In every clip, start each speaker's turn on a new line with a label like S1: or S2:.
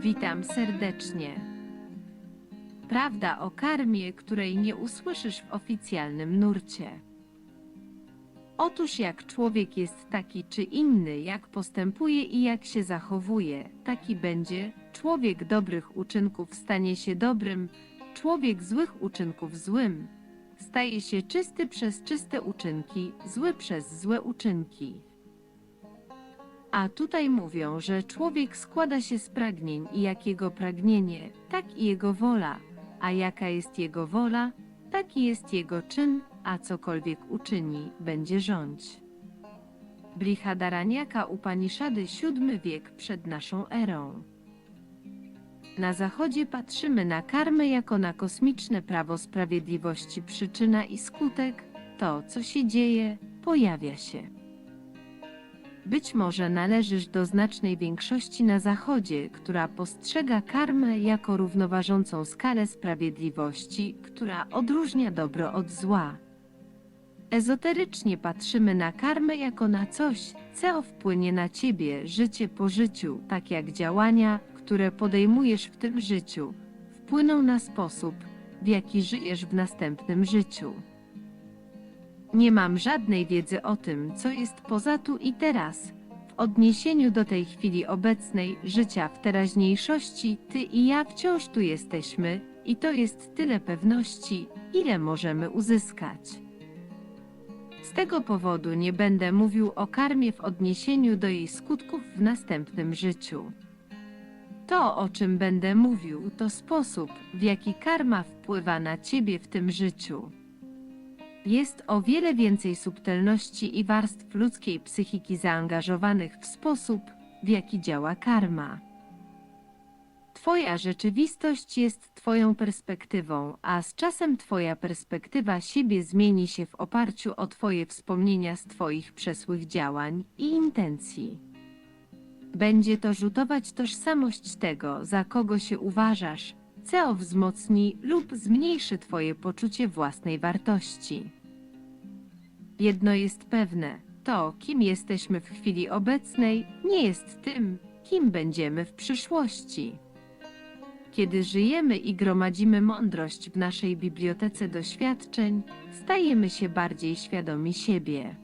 S1: Witam serdecznie. Prawda o karmie, której nie usłyszysz w oficjalnym nurcie. Otóż jak człowiek jest taki czy inny, jak postępuje i jak się zachowuje, taki będzie. Człowiek dobrych uczynków stanie się dobrym, człowiek złych uczynków złym. Staje się czysty przez czyste uczynki, zły przez złe uczynki. A tutaj mówią, że człowiek składa się z pragnień i jak jego pragnienie, tak i jego wola. A jaka jest jego wola, taki jest jego czyn, a cokolwiek uczyni, będzie rządź. Brihadaraniaka Upaniszady VII wiek przed naszą erą. Na zachodzie patrzymy na karmę jako na kosmiczne prawo sprawiedliwości. Przyczyna i skutek, to co się dzieje, pojawia się. Być może należysz do znacznej większości na Zachodzie, która postrzega karmę jako równoważącą skalę sprawiedliwości, która odróżnia dobro od zła. Ezoterycznie patrzymy na karmę jako na coś, co wpłynie na ciebie życie po życiu, tak jak działania, które podejmujesz w tym życiu, wpłyną na sposób, w jaki żyjesz w następnym życiu. Nie mam żadnej wiedzy o tym, co jest poza tu i teraz. W odniesieniu do tej chwili obecnej, życia w teraźniejszości, ty i ja wciąż tu jesteśmy, i to jest tyle pewności, ile możemy uzyskać. Z tego powodu nie będę mówił o karmie w odniesieniu do jej skutków w następnym życiu. To, o czym będę mówił, to sposób, w jaki karma wpływa na ciebie w tym życiu. Jest o wiele więcej subtelności i warstw ludzkiej psychiki zaangażowanych w sposób, w jaki działa karma. Twoja rzeczywistość jest Twoją perspektywą, a z czasem Twoja perspektywa siebie zmieni się w oparciu o Twoje wspomnienia z Twoich przesłych działań i intencji. Będzie to rzutować tożsamość tego, za kogo się uważasz, co wzmocni lub zmniejszy Twoje poczucie własnej wartości. Jedno jest pewne, to, kim jesteśmy w chwili obecnej, nie jest tym, kim będziemy w przyszłości. Kiedy żyjemy i gromadzimy mądrość w naszej bibliotece doświadczeń, stajemy się bardziej świadomi siebie.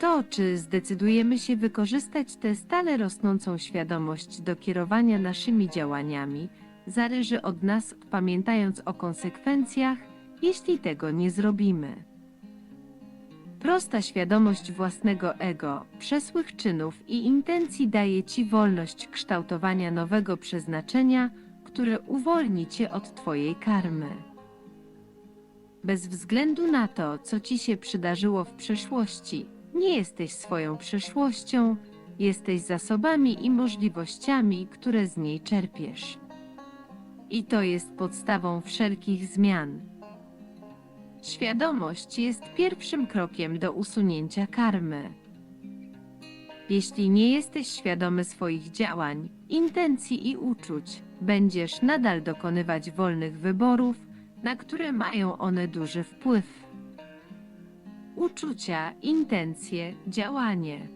S1: To, czy zdecydujemy się wykorzystać tę stale rosnącą świadomość do kierowania naszymi działaniami, zależy od nas, pamiętając o konsekwencjach, jeśli tego nie zrobimy. Prosta świadomość własnego ego, przesłych czynów i intencji daje Ci wolność kształtowania nowego przeznaczenia, które uwolni Cię od Twojej karmy. Bez względu na to, co Ci się przydarzyło w przeszłości, nie jesteś swoją przeszłością, jesteś zasobami i możliwościami, które z niej czerpiesz. I to jest podstawą wszelkich zmian. Świadomość jest pierwszym krokiem do usunięcia karmy. Jeśli nie jesteś świadomy swoich działań, intencji i uczuć, będziesz nadal dokonywać wolnych wyborów, na które mają one duży wpływ. Uczucia, intencje, działanie.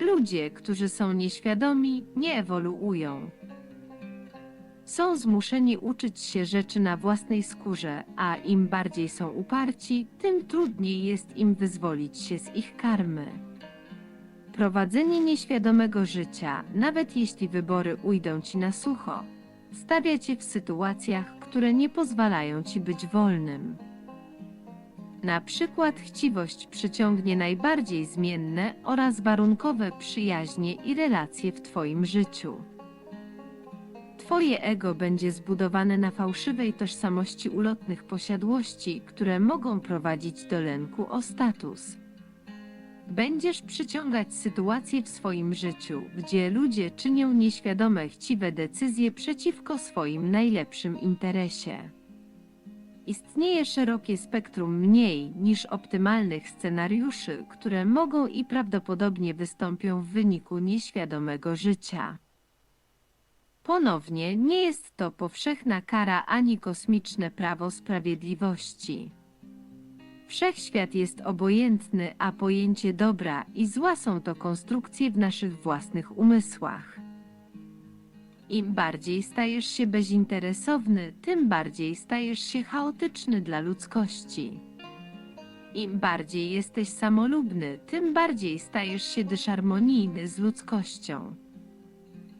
S1: Ludzie, którzy są nieświadomi, nie ewoluują. Są zmuszeni uczyć się rzeczy na własnej skórze, a im bardziej są uparci, tym trudniej jest im wyzwolić się z ich karmy. Prowadzenie nieświadomego życia, nawet jeśli wybory ujdą ci na sucho, stawia cię w sytuacjach, które nie pozwalają ci być wolnym. Na przykład chciwość przyciągnie najbardziej zmienne oraz warunkowe przyjaźnie i relacje w Twoim życiu. Twoje ego będzie zbudowane na fałszywej tożsamości ulotnych posiadłości, które mogą prowadzić do lęku o status. Będziesz przyciągać sytuacje w swoim życiu, gdzie ludzie czynią nieświadome chciwe decyzje przeciwko swoim najlepszym interesie. Istnieje szerokie spektrum mniej niż optymalnych scenariuszy, które mogą i prawdopodobnie wystąpią w wyniku nieświadomego życia. Ponownie, nie jest to powszechna kara ani kosmiczne prawo sprawiedliwości. Wszechświat jest obojętny, a pojęcie dobra i zła są to konstrukcje w naszych własnych umysłach. Im bardziej stajesz się bezinteresowny, tym bardziej stajesz się chaotyczny dla ludzkości. Im bardziej jesteś samolubny, tym bardziej stajesz się dysharmonijny z ludzkością.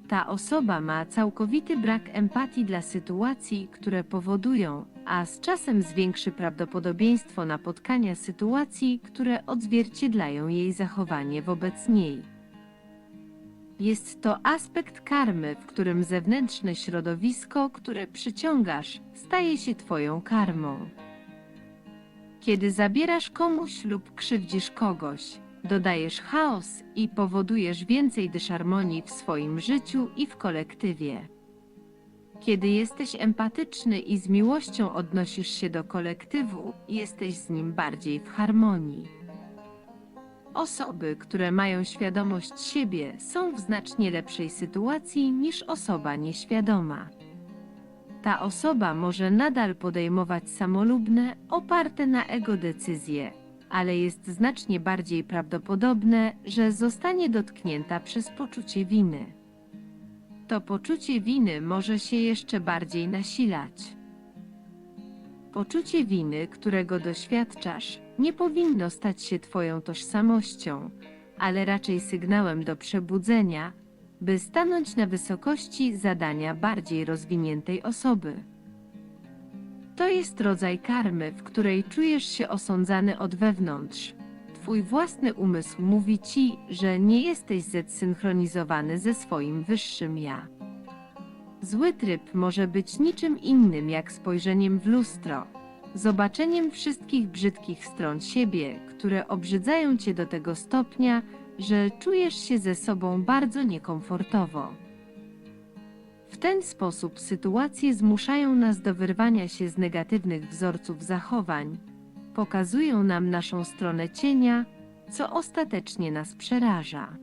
S1: Ta osoba ma całkowity brak empatii dla sytuacji, które powodują, a z czasem zwiększy prawdopodobieństwo napotkania sytuacji, które odzwierciedlają jej zachowanie wobec niej. Jest to aspekt karmy, w którym zewnętrzne środowisko, które przyciągasz, staje się Twoją karmą. Kiedy zabierasz komuś lub krzywdzisz kogoś, dodajesz chaos i powodujesz więcej dysharmonii w swoim życiu i w kolektywie. Kiedy jesteś empatyczny i z miłością odnosisz się do kolektywu, jesteś z nim bardziej w harmonii. Osoby, które mają świadomość siebie, są w znacznie lepszej sytuacji niż osoba nieświadoma. Ta osoba może nadal podejmować samolubne, oparte na ego decyzje, ale jest znacznie bardziej prawdopodobne, że zostanie dotknięta przez poczucie winy. To poczucie winy może się jeszcze bardziej nasilać. Poczucie winy, którego doświadczasz, nie powinno stać się Twoją tożsamością, ale raczej sygnałem do przebudzenia, by stanąć na wysokości zadania bardziej rozwiniętej osoby. To jest rodzaj karmy, w której czujesz się osądzany od wewnątrz. Twój własny umysł mówi ci, że nie jesteś zsynchronizowany ze swoim wyższym ja. Zły tryb może być niczym innym jak spojrzeniem w lustro, zobaczeniem wszystkich brzydkich stron siebie, które obrzydzają cię do tego stopnia, że czujesz się ze sobą bardzo niekomfortowo. W ten sposób sytuacje zmuszają nas do wyrwania się z negatywnych wzorców zachowań, pokazują nam naszą stronę cienia, co ostatecznie nas przeraża.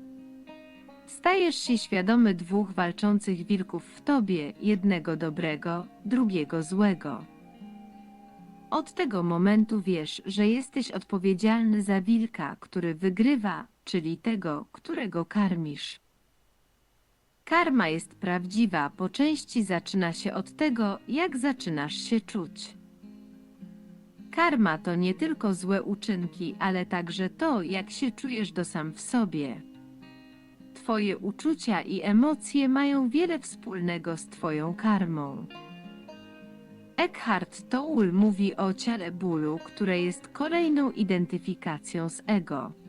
S1: Stajesz się świadomy dwóch walczących wilków w tobie, jednego dobrego, drugiego złego. Od tego momentu wiesz, że jesteś odpowiedzialny za wilka, który wygrywa, czyli tego, którego karmisz. Karma jest prawdziwa, po części zaczyna się od tego, jak zaczynasz się czuć. Karma to nie tylko złe uczynki, ale także to, jak się czujesz do sam w sobie. Twoje uczucia i emocje mają wiele wspólnego z Twoją karmą. Eckhart Tolle mówi o ciele bólu, które jest kolejną identyfikacją z ego.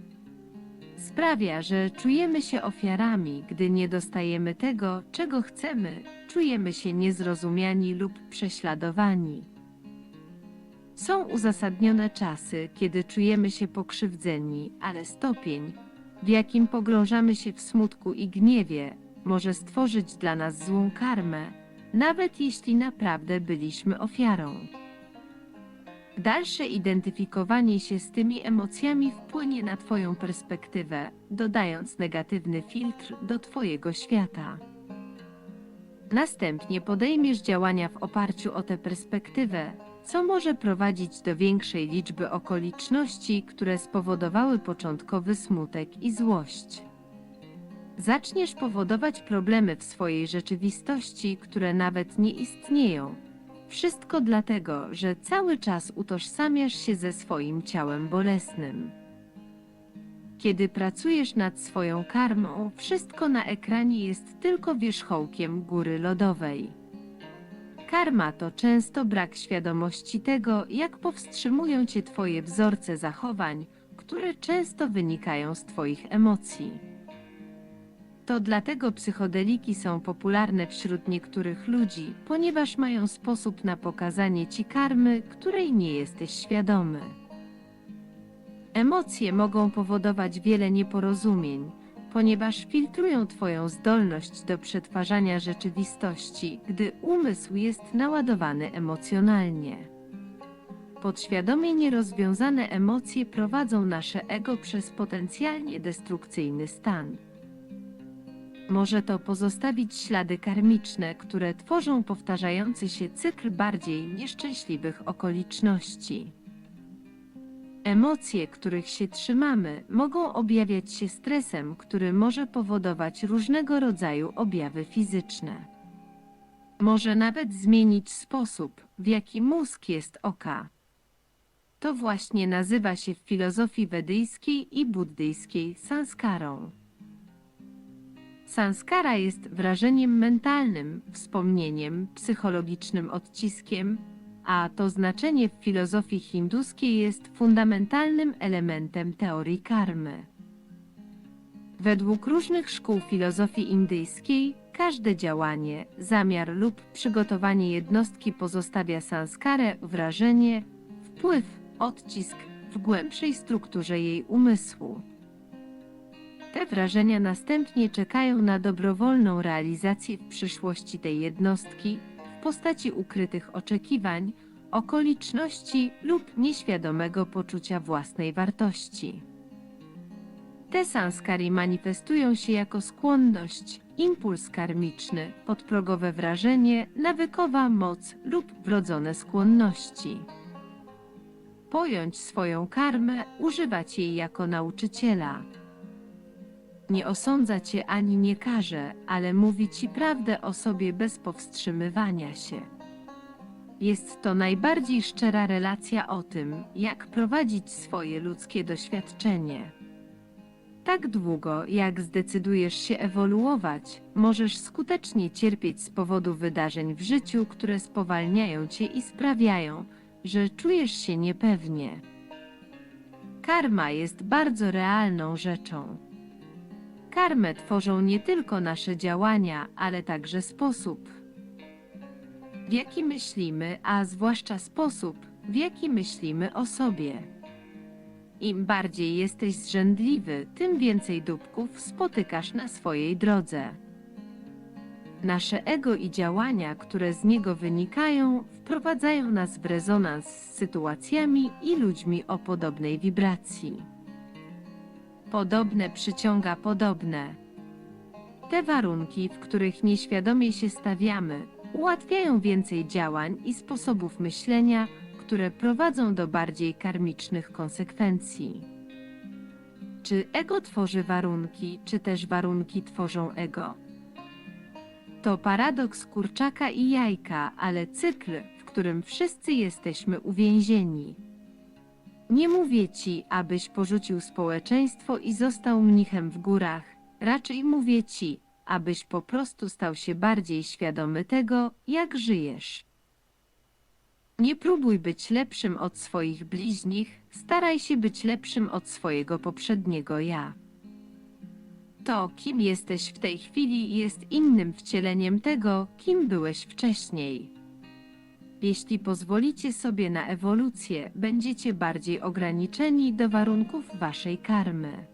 S1: Sprawia, że czujemy się ofiarami, gdy nie dostajemy tego, czego chcemy, czujemy się niezrozumiani lub prześladowani. Są uzasadnione czasy, kiedy czujemy się pokrzywdzeni, ale stopień, w jakim pogrążamy się w smutku i gniewie, może stworzyć dla nas złą karmę, nawet jeśli naprawdę byliśmy ofiarą. Dalsze identyfikowanie się z tymi emocjami wpłynie na Twoją perspektywę, dodając negatywny filtr do Twojego świata. Następnie podejmiesz działania w oparciu o tę perspektywę, co może prowadzić do większej liczby okoliczności, które spowodowały początkowy smutek i złość. Zaczniesz powodować problemy w swojej rzeczywistości, które nawet nie istnieją. Wszystko dlatego, że cały czas utożsamiasz się ze swoim ciałem bolesnym. Kiedy pracujesz nad swoją karmą, wszystko na ekranie jest tylko wierzchołkiem góry lodowej. Karma to często brak świadomości tego, jak powstrzymują cię Twoje wzorce zachowań, które często wynikają z Twoich emocji. To dlatego psychodeliki są popularne wśród niektórych ludzi, ponieważ mają sposób na pokazanie ci karmy, której nie jesteś świadomy. Emocje mogą powodować wiele nieporozumień, ponieważ filtrują Twoją zdolność do przetwarzania rzeczywistości, gdy umysł jest naładowany emocjonalnie. Podświadomie nierozwiązane emocje prowadzą nasze ego przez potencjalnie destrukcyjny stan. Może to pozostawić ślady karmiczne, które tworzą powtarzający się cykl bardziej nieszczęśliwych okoliczności. Emocje, których się trzymamy, mogą objawiać się stresem, który może powodować różnego rodzaju objawy fizyczne. może nawet zmienić sposób, w jaki mózg jest oka. To właśnie nazywa się w filozofii wedyjskiej i buddyjskiej sanskarą. Sanskara jest wrażeniem mentalnym, wspomnieniem, psychologicznym odciskiem, a to znaczenie w filozofii hinduskiej jest fundamentalnym elementem teorii karmy. Według różnych szkół filozofii indyjskiej, każde działanie, zamiar lub przygotowanie jednostki pozostawia sanskarę, wrażenie, wpływ, odcisk w głębszej strukturze jej umysłu. Te wrażenia następnie czekają na dobrowolną realizację w przyszłości tej jednostki w postaci ukrytych oczekiwań, okoliczności lub nieświadomego poczucia własnej wartości. Te sanskary manifestują się jako skłonność, impuls karmiczny, podprogowe wrażenie, nawykowa moc lub wrodzone skłonności. Pojąć swoją karmę, używać jej jako nauczyciela. Nie osądza cię ani nie karze, ale mówi ci prawdę o sobie bez powstrzymywania się. Jest to najbardziej szczera relacja o tym, jak prowadzić swoje ludzkie doświadczenie. Tak długo, jak zdecydujesz się ewoluować, możesz skutecznie cierpieć z powodu wydarzeń w życiu, które spowalniają cię i sprawiają, że czujesz się niepewnie. Karma jest bardzo realną rzeczą. Karmę tworzą nie tylko nasze działania, ale także sposób, w jaki myślimy, a zwłaszcza sposób, w jaki myślimy o sobie. Im bardziej jesteś zrzędliwy, tym więcej dupków spotykasz na swojej drodze. Nasze ego i działania, które z niego wynikają, wprowadzają nas w rezonans z sytuacjami i ludźmi o podobnej wibracji. Podobne przyciąga podobne. Te warunki, w których nieświadomie się stawiamy, ułatwiają więcej działań i sposobów myślenia, które prowadzą do bardziej karmicznych konsekwencji. Czy ego tworzy warunki, czy też warunki tworzą ego? To paradoks kurczaka i jajka, ale cykl, w którym wszyscy jesteśmy uwięzieni. Nie mówię ci, abyś porzucił społeczeństwo i został mnichem w górach. Raczej mówię ci, abyś po prostu stał się bardziej świadomy tego, jak żyjesz. Nie próbuj być lepszym od swoich bliźnich, staraj się być lepszym od swojego poprzedniego ja. To, kim jesteś w tej chwili, jest innym wcieleniem tego, kim byłeś wcześniej. Jeśli pozwolicie sobie na ewolucję, będziecie bardziej ograniczeni do warunków waszej karmy.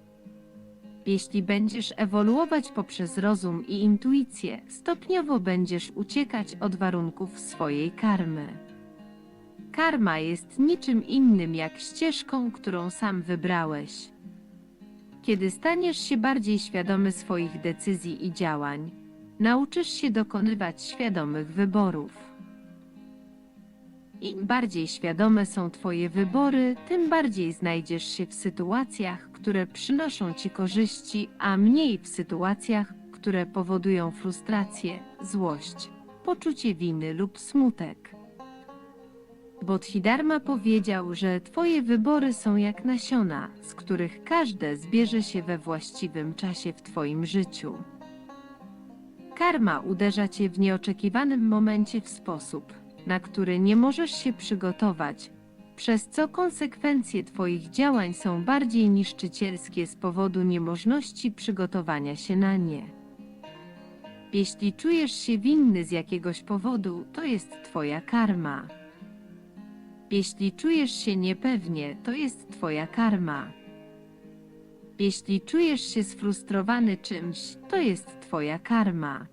S1: Jeśli będziesz ewoluować poprzez rozum i intuicję, stopniowo będziesz uciekać od warunków swojej karmy. Karma jest niczym innym jak ścieżką, którą sam wybrałeś. Kiedy staniesz się bardziej świadomy swoich decyzji i działań, nauczysz się dokonywać świadomych wyborów. Im bardziej świadome są Twoje wybory, tym bardziej znajdziesz się w sytuacjach, które przynoszą Ci korzyści, a mniej w sytuacjach, które powodują frustrację, złość, poczucie winy lub smutek. Bodhidharma powiedział, że Twoje wybory są jak nasiona, z których każde zbierze się we właściwym czasie w Twoim życiu. Karma uderza Cię w nieoczekiwanym momencie w sposób, na który nie możesz się przygotować, przez co konsekwencje Twoich działań są bardziej niszczycielskie z powodu niemożności przygotowania się na nie. Jeśli czujesz się winny z jakiegoś powodu, to jest Twoja karma. Jeśli czujesz się niepewnie, to jest Twoja karma. Jeśli czujesz się sfrustrowany czymś, to jest Twoja karma.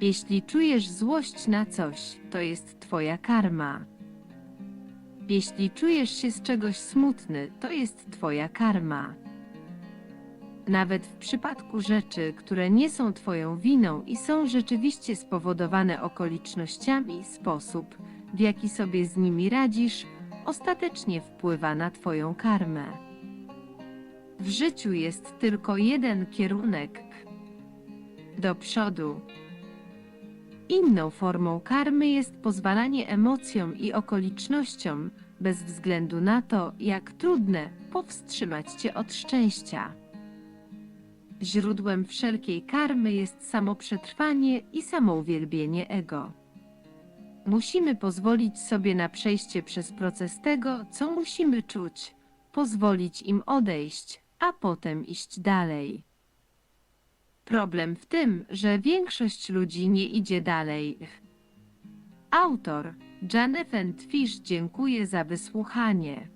S1: Jeśli czujesz złość na coś, to jest Twoja karma. Jeśli czujesz się z czegoś smutny, to jest Twoja karma. Nawet w przypadku rzeczy, które nie są Twoją winą i są rzeczywiście spowodowane okolicznościami, sposób, w jaki sobie z nimi radzisz, ostatecznie wpływa na Twoją karmę. W życiu jest tylko jeden kierunek do przodu. Inną formą karmy jest pozwalanie emocjom i okolicznościom, bez względu na to, jak trudne, powstrzymać cię od szczęścia. Źródłem wszelkiej karmy jest samoprzetrwanie i samouwielbienie ego. Musimy pozwolić sobie na przejście przez proces tego, co musimy czuć, pozwolić im odejść, a potem iść dalej. Problem w tym, że większość ludzi nie idzie dalej. Autor Jonathan Fish dziękuję za wysłuchanie.